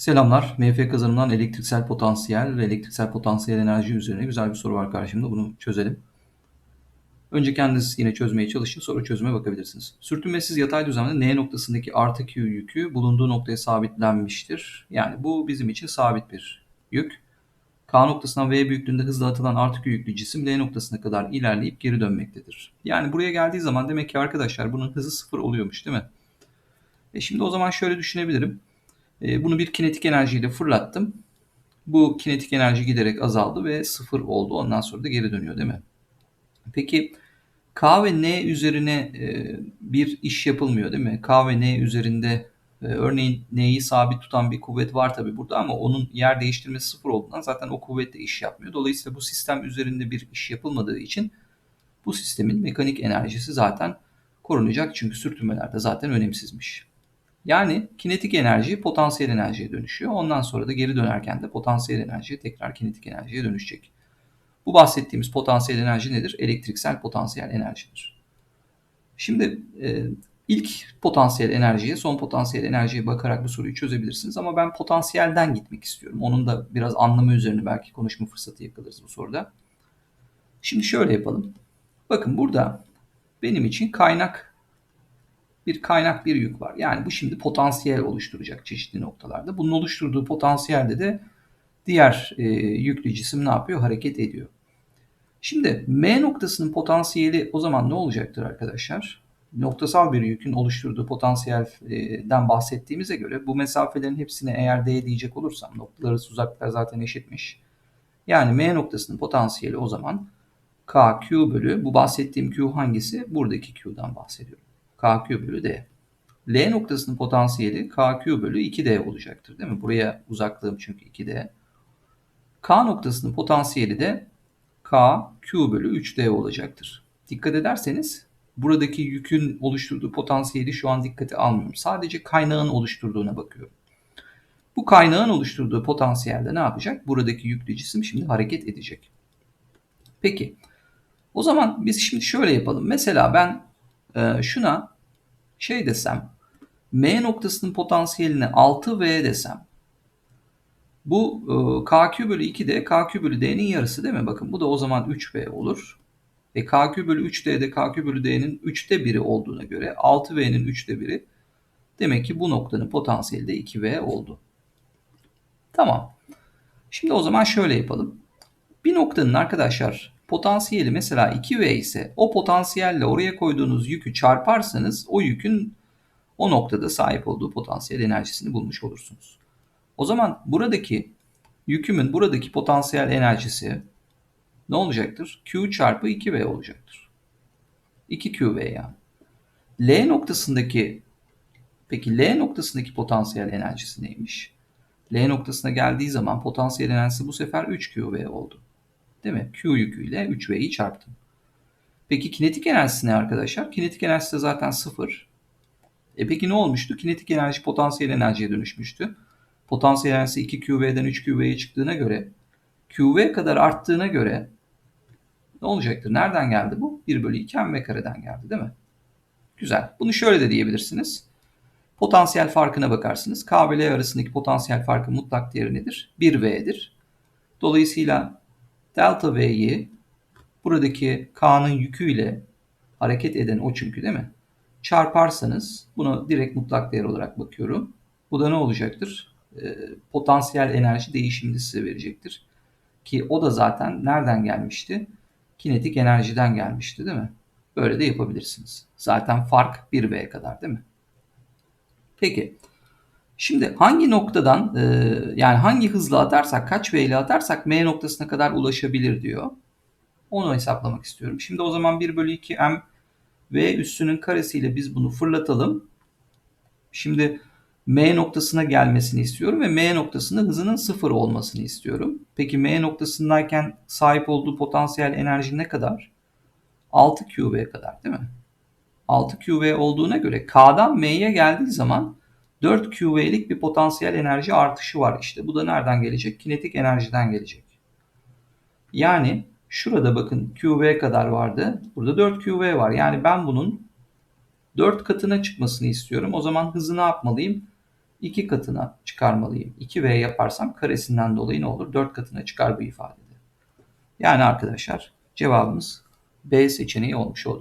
Selamlar. MF kazanımdan elektriksel potansiyel ve elektriksel potansiyel enerji üzerine güzel bir soru var karşımda. Bunu çözelim. Önce kendiniz yine çözmeye çalışın. Sonra çözüme bakabilirsiniz. Sürtünmesiz yatay düzlemde N noktasındaki artı Q yükü bulunduğu noktaya sabitlenmiştir. Yani bu bizim için sabit bir yük. K noktasından V büyüklüğünde hızla atılan artı Q yüklü cisim L noktasına kadar ilerleyip geri dönmektedir. Yani buraya geldiği zaman demek ki arkadaşlar bunun hızı sıfır oluyormuş değil mi? E şimdi o zaman şöyle düşünebilirim. E, bunu bir kinetik enerjiyle fırlattım. Bu kinetik enerji giderek azaldı ve sıfır oldu. Ondan sonra da geri dönüyor değil mi? Peki K ve N üzerine e, bir iş yapılmıyor değil mi? K ve N üzerinde e, örneğin N'yi sabit tutan bir kuvvet var tabi burada ama onun yer değiştirmesi sıfır olduğundan zaten o kuvvet de iş yapmıyor. Dolayısıyla bu sistem üzerinde bir iş yapılmadığı için bu sistemin mekanik enerjisi zaten korunacak. Çünkü sürtünmelerde zaten önemsizmiş. Yani kinetik enerji potansiyel enerjiye dönüşüyor. Ondan sonra da geri dönerken de potansiyel enerji tekrar kinetik enerjiye dönüşecek. Bu bahsettiğimiz potansiyel enerji nedir? Elektriksel potansiyel enerjidir. Şimdi e, ilk potansiyel enerjiye, son potansiyel enerjiye bakarak bu soruyu çözebilirsiniz. Ama ben potansiyelden gitmek istiyorum. Onun da biraz anlamı üzerine belki konuşma fırsatı yakalarız bu soruda. Şimdi şöyle yapalım. Bakın burada benim için kaynak bir kaynak bir yük var. Yani bu şimdi potansiyel oluşturacak çeşitli noktalarda. Bunun oluşturduğu potansiyelde de diğer e, yüklü cisim ne yapıyor? Hareket ediyor. Şimdi M noktasının potansiyeli o zaman ne olacaktır arkadaşlar? Noktasal bir yükün oluşturduğu potansiyelden bahsettiğimize göre bu mesafelerin hepsine eğer D diyecek olursam noktaları uzaklıklar zaten eşitmiş. Yani M noktasının potansiyeli o zaman KQ bölü bu bahsettiğim Q hangisi? Buradaki Q'dan bahsediyorum. KQ bölü D. L noktasının potansiyeli KQ bölü 2D olacaktır değil mi? Buraya uzaklığım çünkü 2D. K noktasının potansiyeli de KQ bölü 3D olacaktır. Dikkat ederseniz buradaki yükün oluşturduğu potansiyeli şu an dikkate almıyorum. Sadece kaynağın oluşturduğuna bakıyorum. Bu kaynağın oluşturduğu potansiyelde ne yapacak? Buradaki yüklü cisim şimdi hareket edecek. Peki. O zaman biz şimdi şöyle yapalım. Mesela ben e, şuna şey desem M noktasının potansiyeline 6V desem bu e, KQ bölü 2D KQ bölü D'nin yarısı değil mi? Bakın bu da o zaman 3V olur. E KQ bölü 3D'de KQ bölü D'nin 3'te 1'i olduğuna göre 6V'nin 3'te 1'i demek ki bu noktanın potansiyeli de 2V oldu. Tamam. Şimdi o zaman şöyle yapalım. Bir noktanın arkadaşlar potansiyeli mesela 2V ise o potansiyelle oraya koyduğunuz yükü çarparsanız o yükün o noktada sahip olduğu potansiyel enerjisini bulmuş olursunuz. O zaman buradaki yükümün buradaki potansiyel enerjisi ne olacaktır? Q çarpı 2V olacaktır. 2QV yani. L noktasındaki peki L noktasındaki potansiyel enerjisi neymiş? L noktasına geldiği zaman potansiyel enerjisi bu sefer 3QV oldu. Değil mi? Q yüküyle 3V'yi çarptım. Peki kinetik enerjisi ne arkadaşlar? Kinetik enerjisi de zaten 0. E peki ne olmuştu? Kinetik enerji potansiyel enerjiye dönüşmüştü. Potansiyel enerjisi 2QV'den 3QV'ye çıktığına göre QV kadar arttığına göre ne olacaktır? Nereden geldi bu? 1 bölü 2 mv kareden geldi değil mi? Güzel. Bunu şöyle de diyebilirsiniz. Potansiyel farkına bakarsınız. K ve L arasındaki potansiyel farkı mutlak değeri nedir? 1V'dir. Dolayısıyla delta V'yi buradaki K'nın yüküyle hareket eden o çünkü değil mi? Çarparsanız bunu direkt mutlak değer olarak bakıyorum. Bu da ne olacaktır? E, potansiyel enerji değişimini size verecektir. Ki o da zaten nereden gelmişti? Kinetik enerjiden gelmişti değil mi? Böyle de yapabilirsiniz. Zaten fark 1V kadar değil mi? Peki. Şimdi hangi noktadan e, yani hangi hızla atarsak kaç V ile atarsak M noktasına kadar ulaşabilir diyor. Onu hesaplamak istiyorum. Şimdi o zaman 1 bölü 2 M V üssünün karesiyle biz bunu fırlatalım. Şimdi M noktasına gelmesini istiyorum ve M noktasında hızının sıfır olmasını istiyorum. Peki M noktasındayken sahip olduğu potansiyel enerji ne kadar? 6 QV kadar değil mi? 6 QV olduğuna göre K'dan M'ye geldiği zaman 4 QV'lik bir potansiyel enerji artışı var işte. Bu da nereden gelecek? Kinetik enerjiden gelecek. Yani şurada bakın QV kadar vardı. Burada 4 QV var. Yani ben bunun 4 katına çıkmasını istiyorum. O zaman hızı ne yapmalıyım? 2 katına çıkarmalıyım. 2V yaparsam karesinden dolayı ne olur? 4 katına çıkar bu ifadede. Yani arkadaşlar cevabımız B seçeneği olmuş oldu.